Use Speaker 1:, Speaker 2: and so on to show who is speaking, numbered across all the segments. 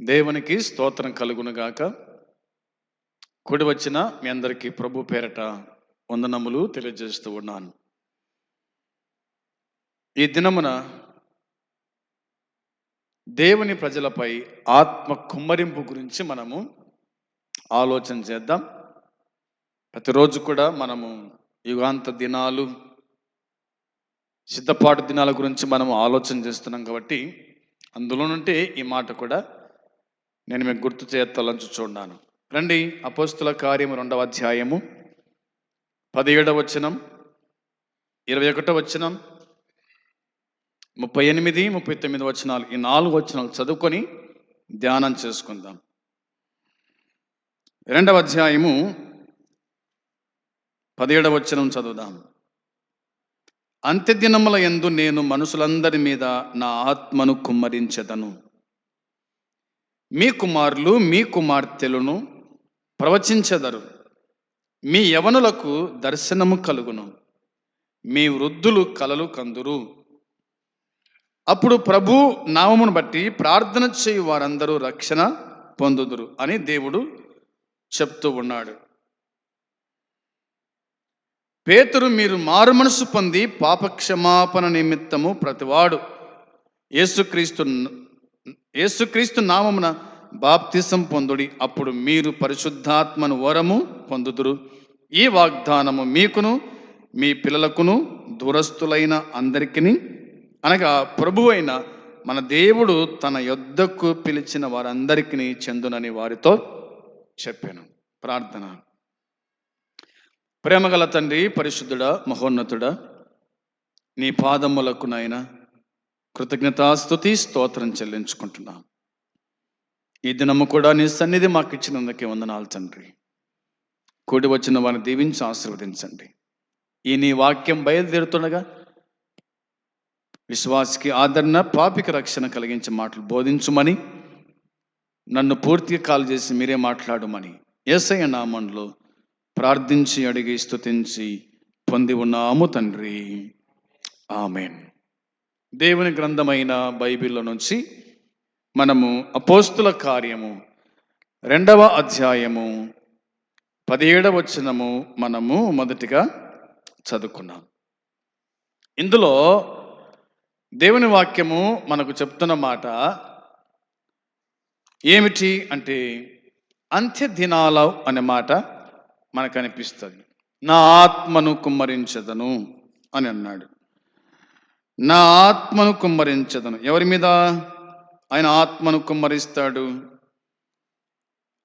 Speaker 1: దేవునికి స్తోత్రం కలుగునుగాక కుడి వచ్చిన మీ అందరికీ ప్రభు పేరట వందనములు తెలియజేస్తూ ఉన్నాను. ఈ దినమున దేవుని ప్రజలపై ఆత్మ కుమ్మరింపు గురించి మనము ఆలోచన చేద్దాం. ప్రతిరోజు కూడా మనము యుగాంత దినాలు సిద్ధపాటు దినాల గురించి మనము ఆలోచన చేస్తున్నాం కాబట్టి అందులో నుండి ఈ మాట కూడా నేను మీకు గుర్తు చేయతలంచు చూడాను రండి అపోస్తుల కార్యము రెండవ అధ్యాయము. పదిహేడవ వచనం ఇరవై ఒకటో వచనం ముప్పై ఎనిమిది ముప్పై తొమ్మిది వచనాలు. ఈ నాలుగు వచనాలు చదువుకొని ధ్యానం చేసుకుందాం. రెండవ అధ్యాయము పదిహేడవ వచనం చదువుదాం. అంత్యదినముల యందు నేను మనుషులందరి మీద నా ఆత్మను కుమ్మరించెదను. మీ కుమారులు మీ కుమార్తెలను ప్రవచించెదరు. మీ యవనులకు దర్శనము కలుగును. మీ వృద్ధులు కలలు కందురు. అప్పుడు ప్రభు నామమును బట్టి ప్రార్థన చేయు వారందరూ రక్షణ పొందుదురు అని దేవుడు చెప్తూ ఉన్నాడు. పేతురు మీరు మారు మనసు పొంది పాపక్షమాపణ నిమిత్తము ప్రతివాడు. యేసుక్రీస్తు యేసుక్రీస్తు నామమున బాప్తిసం పొందుడి అప్పుడు మీరు పరిశుద్ధాత్మను వరము పొందుదురు. ఈ వాగ్దానము మీకును మీ పిల్లలకును దూరస్తులైన అందరికీ అనగా ప్రభు అయిన మన దేవుడు తన యొద్దకు పిలిచిన వారందరికీ చెందునని వారితో చెప్పాను. ప్రార్థన. ప్రేమగల తండ్రి పరిశుద్ధుడా మహోన్నతుడా నీ పాదములకు నాయన కృతజ్ఞతాస్తుతి స్తోత్రం చెల్లించుకుంటున్నాం. ఈ దినము కూడా నీ సన్నిధి మాకు ఇచ్చినందుకే వందనాలు తండ్రి. కూడి వచ్చిన వారిని దీవించి ఆశీర్వదించండి. ఈ నీ వాక్యం బయలుదేరుతుండగా విశ్వాసికి ఆదరణ పాపిక రక్షణ కలిగించే మాటలు బోధించుమని నన్ను పూర్తిగా కాల్ చేసి మీరే మాట్లాడమని ఏసయ్య నామంలో ప్రార్థించి అడిగి స్తుతించి పొంది ఉన్నాము తండ్రి. ఆమెన్. దేవుని గ్రంథమైన బైబిల్లో నుంచి మనము అపోస్తుల కార్యము రెండవ అధ్యాయము పదిహేడవ వచనము మనము మొదటిగా చదువుకున్నాం. ఇందులో దేవుని వాక్యము మనకు చెప్తున్న మాట ఏమిటి అంటే అంత్య దినాల అనే మాట మనకు అనిపిస్తుంది నా ఆత్మను కుమ్మరించదను అని అన్నాడు. నా ఆత్మను కుమ్మరించదను. ఎవరి మీద? ఆయన ఆత్మను కుమ్మరిస్తాడు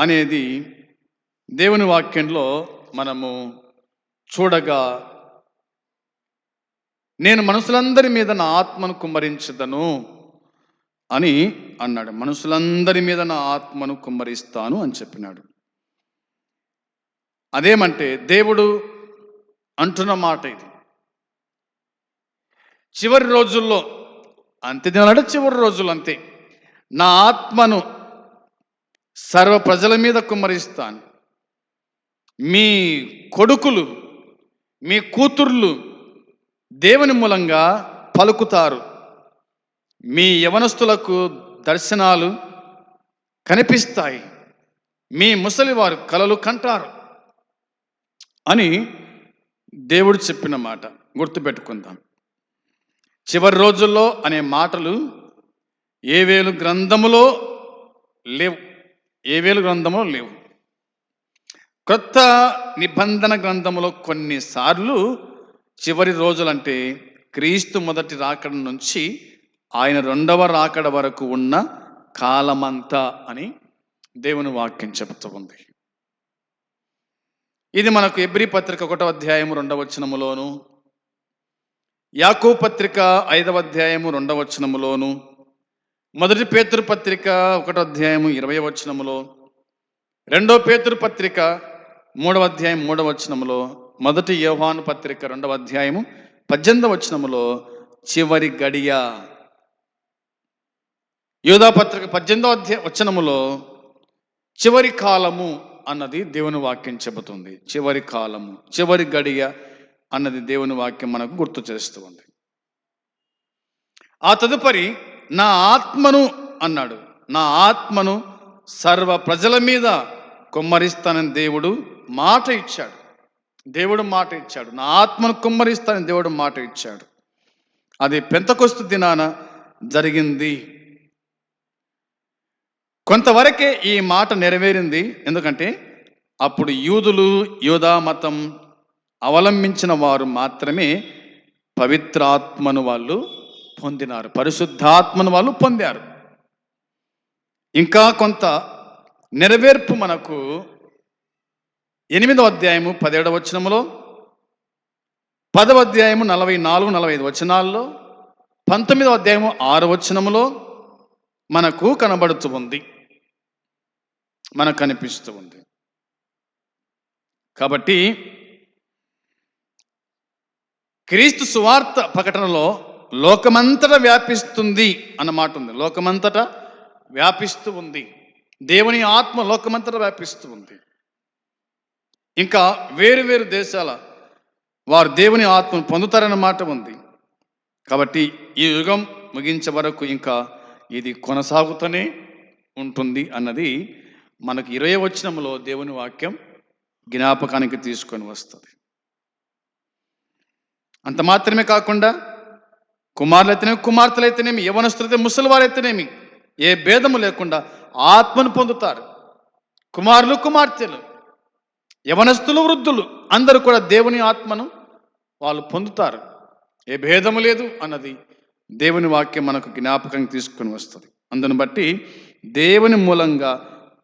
Speaker 1: అనేది దేవుని వాక్యంలో మనము చూడగా నేను మనుషులందరి మీద నా ఆత్మను కుమ్మరించదను అని అన్నాడు. మనుషులందరి మీద నా ఆత్మను కుమ్మరిస్తాను అని చెప్పినాడు. అదేమంటే దేవుడు అంటున్న మాట ఇది. చివరి రోజుల్లో అంతే దినాలంటే చివరి రోజులు అంతే. నా ఆత్మను సర్వ ప్రజల మీద కుమ్మరిస్తాను. మీ కొడుకులు మీ కూతుర్లు దేవుని మూలంగా పలుకుతారు. మీ యవనస్తులకు దర్శనాలు కనిపిస్తాయి. మీ ముసలివారు కలలు కంటారు అని దేవుడు చెప్పిన మాట గుర్తుపెట్టుకుందాం. చివరి రోజుల్లో అనే మాటలు ఏవేలు గ్రంథములో లేవు. ఏవేలు గ్రంథములో లేవు. క్రొత్త నిబంధన గ్రంథములో కొన్నిసార్లు చివరి రోజులంటే క్రీస్తు మొదటి రాకడ నుంచి ఆయన రెండవ రాకడ వరకు ఉన్న కాలమంతా అని దేవుని వాక్యం చెబుతూ ఉంది. ఇది మనకు ఎబ్రి పత్రిక ఒకటో అధ్యాయము రెండవ వచనములోను యాకో పత్రిక ఐదవ అధ్యాయము రెండవ వచనములోను మొదటి పేతృపత్రిక పత్రిక ఒకటో అధ్యాయము ఇరవై వచనములో రెండో పేతృపత్రిక పత్రిక మూడవ అధ్యాయం మూడవ వచనములో మొదటి యోహాను పత్రిక రెండవ అధ్యాయము పద్దెనిమిదవ వచనములో చివరి గడియ. యోధా పత్రిక పద్దెనిమిదవ అధ్యాయ వచనములో చివరి కాలము అన్నది దేవుని వాక్యం చెబుతుంది. చివరి కాలము చివరి గడియ అన్నది దేవుని వాక్యం మనకు గుర్తు చేస్తూ ఉంది. ఆ తదుపరి నా ఆత్మను అన్నాడు. నా ఆత్మను సర్వ ప్రజల మీద కుమ్మరిస్తానని దేవుడు మాట ఇచ్చాడు. దేవుడు మాట ఇచ్చాడు. నా ఆత్మను కుమ్మరిస్తానని దేవుడు మాట ఇచ్చాడు. అది పెంతకొస్తు దినాన జరిగింది. కొంతవరకే ఈ మాట నెరవేరింది. ఎందుకంటే అప్పుడు యూదులు యూదా మతం అవలంబించిన వారు మాత్రమే పవిత్రాత్మను వాళ్ళు పొందినారు. పరిశుద్ధాత్మను వాళ్ళు పొందారు. ఇంకా కొంత నెరవేర్పు మనకు ఎనిమిదవ అధ్యాయము పదిహేడవ వచనములో పదవ అధ్యాయము నలభై నాలుగు నలభై ఐదు వచనాల్లో పంతొమ్మిదవ అధ్యాయము ఆరు వచనములో మనకు కనబడుతూ ఉంది. మనకు కనిపిస్తూ ఉంది. కాబట్టి క్రీస్తు సువార్త ప్రకటనలో లోకమంతట వ్యాపిస్తుంది అన్నమాట ఉంది. లోకమంతట వ్యాపిస్తూ ఉంది. దేవుని ఆత్మ లోకమంతట వ్యాపిస్తూ ఉంది. ఇంకా వేరు వేరు దేశాల వారు దేవుని ఆత్మను పొందుతారన్న మాట ఉంది. కాబట్టి ఈ యుగం ముగించే వరకు ఇంకా ఇది కొనసాగుతూనే ఉంటుంది అన్నది మనకు ఇరవై వచనంలో దేవుని వాక్యం జ్ఞాపకానికి తీసుకొని వస్తుంది. అంత మాత్రమే కాకుండా కుమారులైతేనేమి కుమార్తెలైతేనేమి యవనస్తులైతే ముసలివారైతేనేమి ఏ భేదము లేకుండా ఆత్మను పొందుతారు. కుమారులు కుమార్తెలు యవనస్తులు వృద్ధులు అందరూ కూడా దేవుని ఆత్మను వాళ్ళు పొందుతారు. ఏ భేదము లేదు అన్నది దేవుని వాక్యం మనకు జ్ఞాపకం తీసుకొని వస్తుంది. అందును బట్టి దేవుని మూలంగా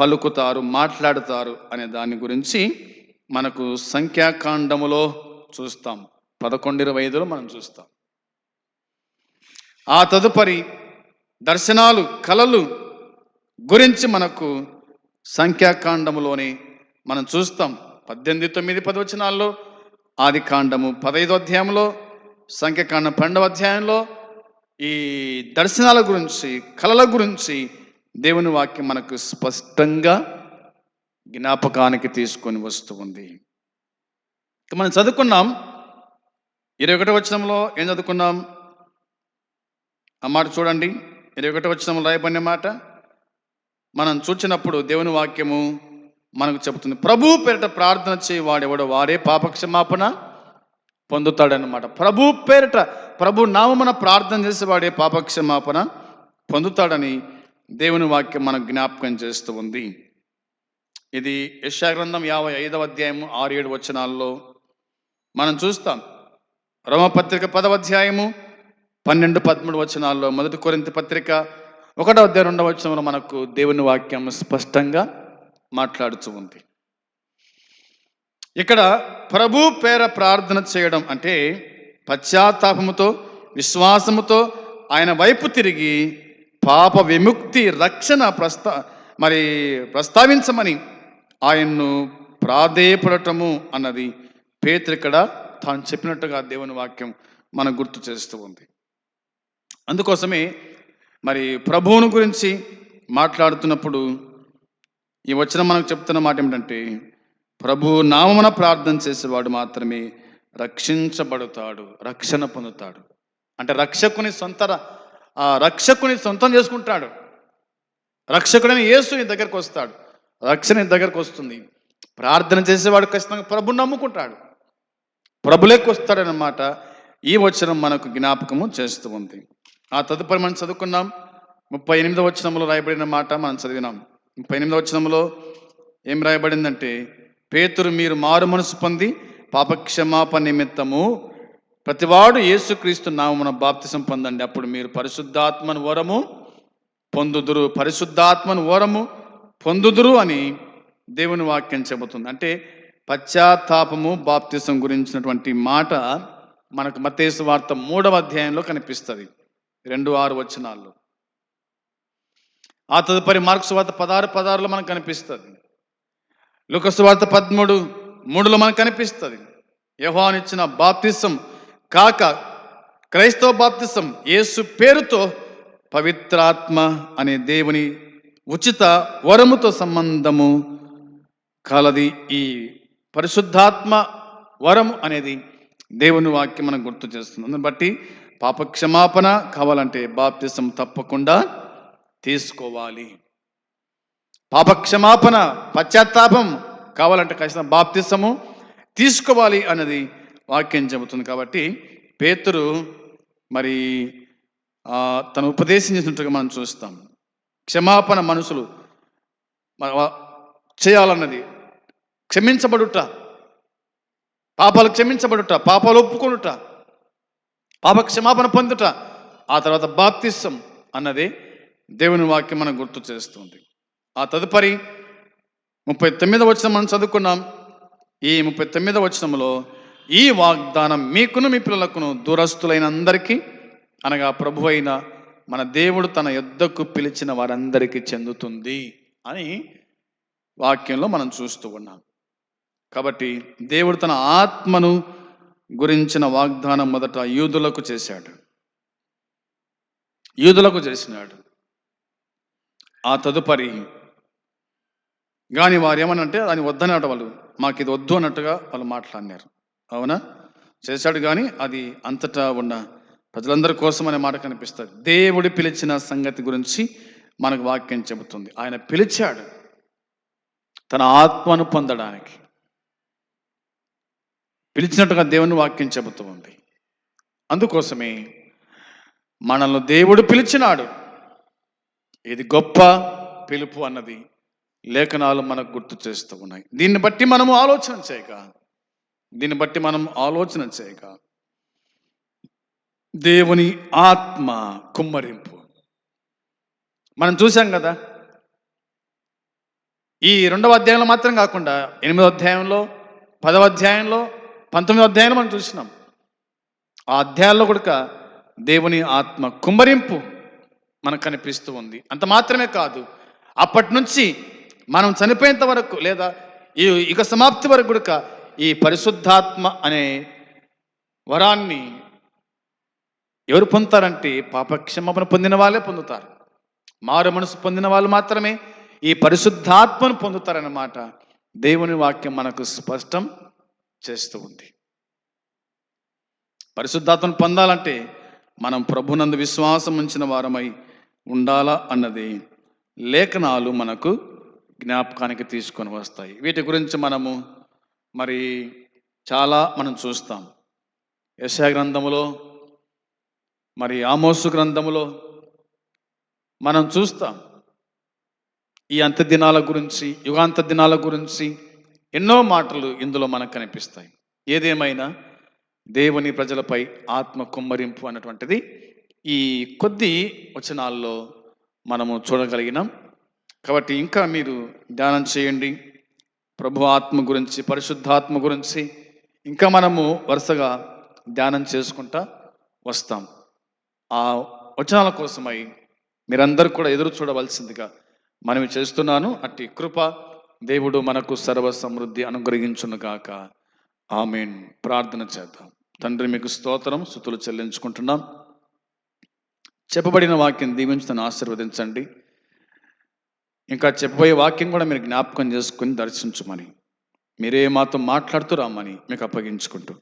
Speaker 1: పలుకుతారు మాట్లాడుతారు అనే దాని గురించి మనకు సంఖ్యాకాండములో చూస్తాము. పదకొండు ఇరవై ఐదులో మనం చూస్తాం. ఆ తదుపరి దర్శనాలు కలలు గురించి మనకు సంఖ్యాకాండములోని మనం చూస్తాం. పద్దెనిమిది తొమ్మిది పదవచనాల్లో ఆది కాండము పదహైదు అధ్యాయంలో సంఖ్యాకాండం పన్నెండవ అధ్యాయంలో ఈ దర్శనాల గురించి కళల గురించి దేవుని వాక్యం మనకు స్పష్టంగా జ్ఞాపకానికి తీసుకొని వస్తూ ఉంది. మనం చదువుకున్నాం ఇరవై ఒకటో వచనంలో ఏం చదువుకున్నాం? ఆ మాట చూడండి. ఇరవై ఒకటో వచనంలో రాయబడిన మాట మనం చూచినప్పుడు దేవుని వాక్యము మనకు చెబుతుంది ప్రభు పేరిట ప్రార్థన చేయి వాడెవడో వాడే పాపక్షమాపణ పొందుతాడనమాట ప్రభు పేరిట ప్రభు నామమున ప్రార్థన చేసి వాడే పాపక్షమాపణ పొందుతాడని దేవుని వాక్యం మనకు జ్ఞాపకం చేస్తూ ఉంది. ఇది యశాగ్రంథం యాభై ఐదవ అధ్యాయము ఆరు ఏడు వచనాల్లో మనం చూస్తాం. రోమపత్రిక పదవ అధ్యాయము పన్నెండు పదమూడు వచనాల్లో మొదటి కొరింత పత్రిక ఒకటో అధ్యాయ రెండవ వచనంలో మనకు దేవుని వాక్యం స్పష్టంగా మాట్లాడుతూ ఉంది. ఇక్కడ ప్రభు పేర ప్రార్థన చేయడం అంటే పశ్చాత్తాపముతో విశ్వాసముతో ఆయన వైపు తిరిగి పాప విముక్తి రక్షణ ప్రస్తా మరి ప్రస్తావించమని ఆయన్ను ప్రాధేయపడటము అన్నది పేతురు ఇక్కడ తాను చెప్పినట్టుగా దేవుని వాక్యం మనకు గుర్తు చేస్తూ ఉంది. అందుకోసమే మరి ప్రభువును గురించి మాట్లాడుతున్నప్పుడు ఈ వచ్చిన మనకు చెప్తున్న మాట ఏమిటంటే ప్రభు నామమున ప్రార్థన చేసేవాడు మాత్రమే రక్షించబడతాడు రక్షణ పొందుతాడు. అంటే రక్షకుని సొంత ఆ రక్షకుని సొంతం చేసుకుంటాడు. రక్షకుడని యేసు నీ దగ్గరకు వస్తాడు. రక్షణ నీ దగ్గరకు వస్తుంది. ప్రార్థన చేసేవాడు ఖచ్చితంగా ప్రభు నమ్ముకుంటాడు. ప్రభులేకి వస్తాడనమాట ఈ వచనం మనకు జ్ఞాపకము చేస్తూ ఉంది. ఆ తదుపరి మనం చదువుకున్నాం. ముప్పై ఎనిమిదవ వచనంలో రాయబడిన మాట మనం చదివినాం. ముప్పై ఎనిమిదవ వచనంలో ఏం రాయబడిందంటే పేతురు మీరు మారు మనసు పొంది పాపక్షమాపణ నిమిత్తము ప్రతివాడు యేసుక్రీస్తు నామమున బాప్తిసం పొందండి. అప్పుడు మీరు పరిశుద్ధాత్మను వరము పొందుదురు. పరిశుద్ధాత్మను వరము పొందుదురు అని దేవుని వాక్యం చెబుతుంది. అంటే పశ్చాత్తాపము బాప్తిసం గురించినటువంటి మాట మనకు మతేసు వార్త మూడవ అధ్యాయంలో కనిపిస్తుంది. రెండు ఆరు వచనాల్లో. ఆ తదుపరి మార్క్స్ వార్త పదహారు పదహారులో మనకు కనిపిస్తుంది. లుకసు వార్త పదమూడు మూడులో మనకు కనిపిస్తుంది. ఇచ్చిన బాప్తిసం కాక క్రైస్తవ బాప్తిసం యేసు పేరుతో పవిత్రాత్మ అనే దేవుని ఉచిత వరముతో సంబంధము కలది ఈ పరిశుద్ధాత్మ వరం అనేది దేవుని వాక్యం మనం గుర్తు చేస్తుంది. అందుని బట్టి పాప క్షమాపణ కావాలంటే బాప్తిసం తప్పకుండా తీసుకోవాలి. పాపక్షమాపణ పశ్చాత్తాపం కావాలంటే ఖచ్చితంగా బాప్తిసము తీసుకోవాలి అన్నది వాక్యం చెబుతుంది. కాబట్టి పేతురు మరి తను ఉపదేశం చేసినట్టుగా మనం చూస్తాం. క్షమాపణ మనుషులు చేయాలన్నది క్షమించబడుట. పాపాలు క్షమించబడుట పాపాలు ఒప్పుకొనుట పాప క్షమాపణ పొందుట. ఆ తర్వాత బాప్తిసం అన్నది దేవుని వాక్యం మనం గుర్తు చేస్తుంది. ఆ తదుపరి ముప్పై తొమ్మిది వచనం మనం చదువుకున్నాం. ఈ ముప్పై తొమ్మిది వచనంలో ఈ వాగ్దానం మీకును మీ పిల్లలకును దూరస్తులైన అందరికీ అనగా ప్రభు అయిన మన దేవుడు తన యుద్ధకు పిలిచిన వారందరికీ చెందుతుంది అని వాక్యంలో మనం చూస్తూ ఉన్నాం. కాబట్టి దేవుడు తన ఆత్మను గురించిన వాగ్దానం మొదట యూదులకు చేశాడు. యూదులకు చేసినాడు. ఆ తదుపరి కానీ వారు ఏమనంటే దాన్ని వద్దనట వాళ్ళు. మాకు ఇది వద్దు అన్నట్టుగా వాళ్ళు మాట్లాడినారు. అవునా? చేశాడు కానీ అది అంతటా ఉన్న ప్రజలందరి కోసం అనే మాట కనిపిస్తుంది. దేవుడు పిలిచిన సంగతి గురించి మనకు వాక్యం చెబుతుంది. ఆయన పిలిచాడు తన ఆత్మను పొందడానికి. పిలిచినట్టుగా దేవుని వాక్యం చెబుతూ ఉంది. అందుకోసమే మనల్ని దేవుడు పిలిచినాడు. ఇది గొప్ప పిలుపు అన్నది లేఖనాలు మనకు గుర్తు చేస్తూ ఉన్నాయి. దీన్ని బట్టి మనము ఆలోచన చేయక దీన్ని బట్టి మనం ఆలోచన చేయక దేవుని ఆత్మ కుమ్మరింపు. మనం చూసాం కదా ఈ రెండవ అధ్యాయంలో మాత్రం కాకుండా ఎనిమిదవ అధ్యాయంలో పదవ అధ్యాయంలో పంతొమ్మిది అధ్యాయం మనం చూసినాం. ఆ అధ్యాయాల్లో కూడా దేవుని ఆత్మ కుమ్మరింపు మనకు కనిపిస్తూ ఉంది. అంత మాత్రమే కాదు అప్పటి నుంచి మనం చనిపోయేంత వరకు లేదా ఈ ఇక సమాప్తి వరకు కూడా ఈ పరిశుద్ధాత్మ అనే వరాన్ని ఎవరు పొందుతారంటే పాపక్షమాపణ పొందిన వాళ్ళే పొందుతారు. మారు మనసు పొందిన వాళ్ళు మాత్రమే ఈ పరిశుద్ధాత్మను పొందుతారన్నమాట. దేవుని వాక్యం మనకు స్పష్టం చేస్తూ ఉంది. పరిశుద్ధాత్మను పొందాలంటే మనం ప్రభునందు విశ్వాసం ఉంచిన వారమై ఉండాలా అన్నది లేఖనాలు మనకు జ్ఞాపకానికి తీసుకొని వస్తాయి. వీటి గురించి మనము మరి చాలా మనం చూస్తాం. యశా గ్రంథములో మరి ఆమోసు గ్రంథములో మనం చూస్తాం. ఈ అంత్య దినాల గురించి యుగాంత దినాల గురించి ఎన్నో మాటలు ఇందులో మనకు కనిపిస్తాయి. ఏదేమైనా దేవుని ప్రజలపై ఆత్మ కుమ్మరింపు అన్నటువంటిది ఈ కొద్ది వచనాల్లో మనము చూడగలిగినాం. కాబట్టి ఇంకా మీరు ధ్యానం చేయండి. ప్రభు ఆత్మ గురించి పరిశుద్ధాత్మ గురించి ఇంకా మనము వరుసగా ధ్యానం చేసుకుంటా వస్తాం. ఆ వచనాల కోసమై మీరందరూ కూడా ఎదురు చూడవలసిందిగా మనవి చేస్తున్నాను. అట్టి కృప దేవుడు మనకు సర్వ సమృద్ధి అనుగ్రహించును కాక ఆమెన్. ప్రార్థన చేద్దాం. తండ్రి మీకు స్తోత్రం. స్థుతులు చెల్లించుకుంటున్నాం. చెప్పబడిన వాక్యం దీవించుతాను ఆశీర్వదించండి. ఇంకా చెప్పబోయే వాక్యం కూడా మీరు జ్ఞాపకం చేసుకుని దర్శించమని. మీరే మాతో మాట్లాడుతూ రామని మీకు అప్పగించుకుంటూ.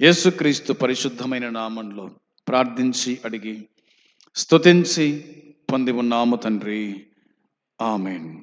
Speaker 1: యేసుక్రీస్తు పరిశుద్ధమైన నామంలో ప్రార్థించి అడిగి స్తుతించి పొంది ఉన్నాము తండ్రి. ఆమెన్.